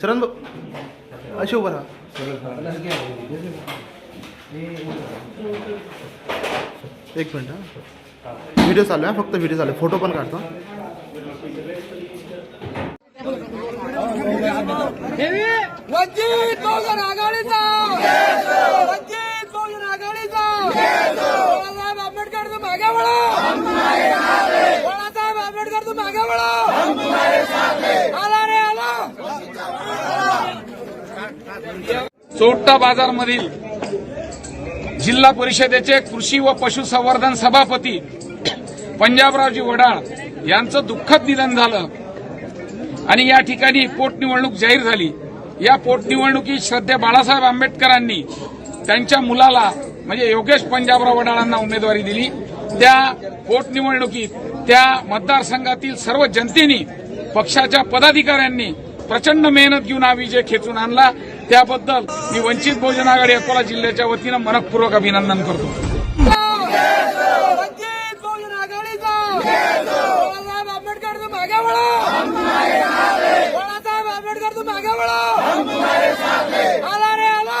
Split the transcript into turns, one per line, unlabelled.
चरण अच्छा ऊपर हाँ एक मिनट हाँ। व्हिडिओ चालू आहे हाँ, फक्त व्हिडिओ चालू फ़ोटो तो काढतो
वंचित आघाडीचा आगे बढ़ो हम तुम्हारे साथ हैं आला रे आला.
बाजार बाजारमधील जिल्हा परिषदेचे कृषी व पशुसंवर्धन सभापती पंजाबरावजी वडाळ यांचं दुःखद निधन झालं. आणि या ठिकाणी पोटनिवडणूक जाहीर झाली. या पोटनिवडणुकीत श्रद्धे बाळासाहेब आंबेडकरांनी त्यांच्या मुलाला म्हणजे योगेश पंजाबराव वडाळांना उमेदवारी दिली. त्या पोटनिवडणुकीत त्या मतदारसंघातील सर्व जनतेनी पक्षाच्या पदाधिकाऱ्यांनी प्रचंड मेहनत घेऊन हा विजय खेचून आणला. त्याबद्दल मी वंचित बहुजन आघाडी अकोला जिल्ह्याच्या वतीनं मनपूर्वक अभिनंदन करतो.
आला रे आला!